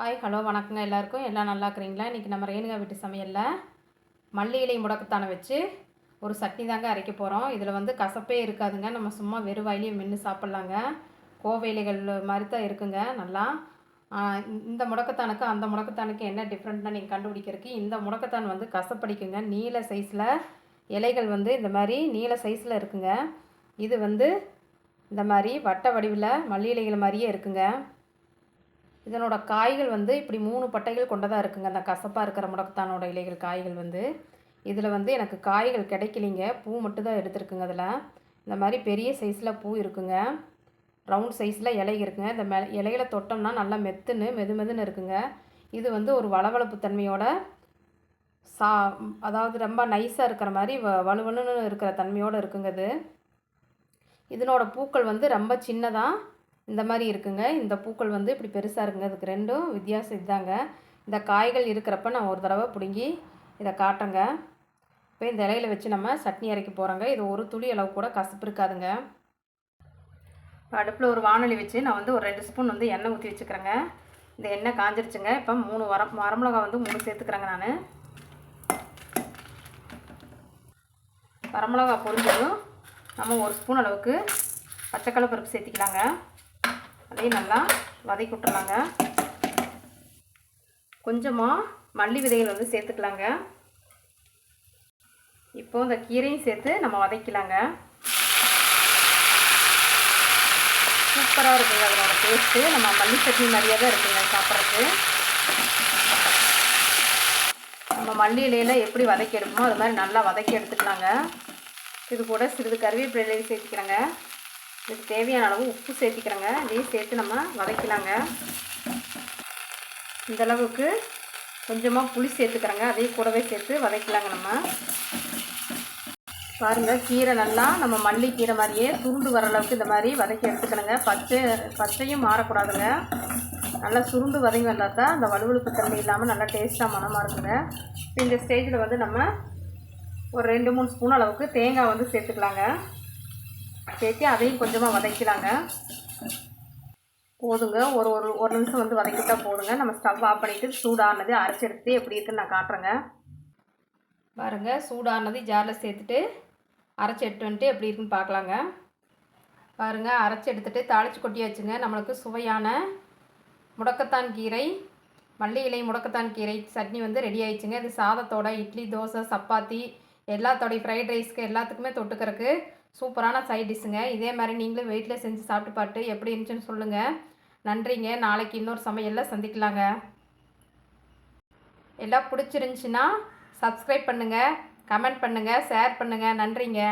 Hi hello வணக்கங்க எல்லாருக்கும். எல்லாம் நல்லா இருக்கிறீங்களா? இன்றைக்கி நம்ம ரேணுகா வீட்டு சமையலில் மல்லி இலை முடக்கத்தானை வச்சு ஒரு சட்னி தாங்க அரைக்க போகிறோம் இதில் வந்து கசப்பே இருக்காதுங்க. நம்ம சும்மா வெறும் வாயிலையும் மென்று சாப்பிட்லாங்க. கோவை இலைகள் மாதிரி தான் இருக்குங்க நல்லா. இந்த- இந்த முடக்கத்தானுக்கு அந்த முடக்கத்தானுக்கு என்ன டிஃப்ரெண்ட்னா நீங்கள் கண்டுபிடிக்கிறதுக்கு இந்த முடக்கத்தான் வந்து கசப்படிக்குங்க. நீல சைஸில் இலைகள் வந்து இந்த மாதிரி நீல சைஸில் இருக்குங்க. இது வந்து இந்த மாதிரி வட்ட வடிவில் மல்லி இலைகள் மாதிரியே இருக்குங்க. இதனோட காய்கள் வந்து இப்படி மூணு பட்டைகள் கொண்டதாக இருக்குங்க. அந்த கசப்பாக இருக்கிற முடக்கத்தானோட இலைகள் காய்கள் வந்து. இதில் வந்து எனக்கு காய்கள் கிடைக்கலிங்க. பூ மட்டும் தான் எடுத்துருக்குங்க அதில். இந்த மாதிரி பெரிய சைஸில் பூ இருக்குங்க. ரவுண்ட் சைஸில் இலை இருக்குங்க. இந்த மெ இலையில தொட்டோம்னா நல்லா மெத்துன்னு மெது மெதுன்னு இருக்குங்க. இது வந்து ஒரு வளவளப்பு தன்மையோட சா அதாவது ரொம்ப நைஸாக இருக்கிற மாதிரி வ வலுவலுன்னு இருக்கிற தன்மையோடு இருக்குங்க இது. இதனோட பூக்கள் வந்து ரொம்ப சின்னதாக இந்த மாதிரி இருக்குங்க. இந்த பூக்கள் வந்து இப்படி பெருசாக இருக்குங்க. இதுக்கு ரெண்டும் வித்தியாசம் இதுதாங்க இந்த காய்கள் இருக்கிறப்ப நான் ஒரு தடவை பிடுங்கி இதை காட்டுறேங்க. இப்போ இந்த இலையில வச்சு நம்ம சட்னி அரைக்க போகிறோங்க இது ஒரு துளி அளவு கூட கசப்பு இருக்காதுங்க. அடுப்பில் ஒரு வானொலி வச்சு நான் வந்து ஒரு ரெண்டு ஸ்பூன் வந்து எண்ணெய் ஊற்றி வச்சுக்கிறேங்க. இந்த எண்ணெய் காஞ்சிருச்சுங்க. இப்போ மூணு வர வரமிளகா வந்து மூணு சேர்த்துக்கிறேங்க நான். வரமிளகா பொரிஞ்சதும் நம்ம ஒரு ஸ்பூன் அளவுக்கு பச்சைக்கடலை பருப்பு சேர்த்திக்கலாங்க. அதையும் நல்லா வதக்கி விட்டுலாங்க கொஞ்சமாக மல்லி விதைகள் வந்து சேர்த்துக்கலாங்க. இப்போ இந்த கீரையும் சேர்த்து நம்ம வதக்கலாங்க. சூப்பராக இருக்குங்க அதனோட டேஸ்ட்டு நம்ம மல்லி சட்னி மாதிரியே தான் இருக்குங்க சாப்பிட்றதுக்கு. நம்ம மல்லி இலையில எப்படி வதக்கி எடுப்போமோ அது மாதிரி நல்லா வதக்கி எடுத்துக்கலாங்க. இது கூட சிறிது கருவேப்பிலை சேர்த்துக்கிறேங்க. இதுக்கு தேவையான அளவு உப்பு சேர்த்திக்கிறேங்க. இதையும் சேர்த்து நம்ம வதக்கலாங்க. இந்த அளவுக்கு கொஞ்சமாக புளி சேர்த்துக்கிறேங்க. அதையும் கூடவே சேர்த்து வதக்கலாங்க நம்ம. பாருங்கள் கீரை நல்லா நம்ம மல்லி கீரை மாதிரியே சுருண்டு வர அளவுக்கு இந்த மாதிரி வதக்கி எடுத்துக்கணுங்க. பச்சை பச்சையும் மாறக்கூடாதுங்க. நல்லா சுருண்டு வதங்கி வந்தால் தான் அந்த வலுவழுப்பு தன்மை இல்லாமல் நல்லா டேஸ்ட்டாக மனமாக இருக்குங்க. இப்போ இந்த ஸ்டேஜில் வந்து நம்ம ஒரு ரெண்டு மூணு ஸ்பூன் அளவுக்கு தேங்காய் வந்து சேர்த்துக்கலாங்க. சேர்த்து அதையும் கொஞ்சமாக வதக்கலாங்க. போதுங்க. ஒரு ஒரு ஒரு நிமிஷம் வந்து வதக்கிட்டா போதுங்க. நம்ம ஸ்டவ் ஆஃப் பண்ணிவிட்டு சூடானது அரைச்சி எடுத்து எப்படி இருக்குன்னு நான் காட்டுறேங்க. பாருங்க. சூடானது ஜாரில் சேர்த்துட்டு அரைச்சி எடுத்து வந்துட்டு எப்படி இருக்குன்னு பார்க்கலாங்க. பாருங்கள் அரைச்சி எடுத்துகிட்டு தாளிச்சு கொட்டி வச்சுங்க. நம்மளுக்கு சுவையான முடக்கத்தான் கீரை மல்லி இலை முடக்கத்தான் கீரை சட்னி வந்து ரெடி ஆயிடுச்சுங்க. இது சாதத்தோட இட்லி தோசை சப்பாத்தி எல்லாத்தோடைய ஃப்ரைட் ரைஸ்க்கு எல்லாத்துக்குமே தொட்டுக்கிறதுக்கு சூப்பரான சைட் டிஷ்ஷுங்க இதே மாதிரி நீங்களும் வீட்டில் செஞ்சு சாப்பிட்டு பாட்டு எப்படி இருந்துச்சுன்னு சொல்லுங்கள் நன்றிங்க. நாளைக்கு இன்னொரு சமையலில் சந்திக்கலாங்க. எல்லாம் பிடிச்சிருந்துச்சின்னா சப்ஸ்கிரைப் பண்ணுங்கள் கமெண்ட் பண்ணுங்கள் ஷேர் பண்ணுங்கள் நன்றிங்க.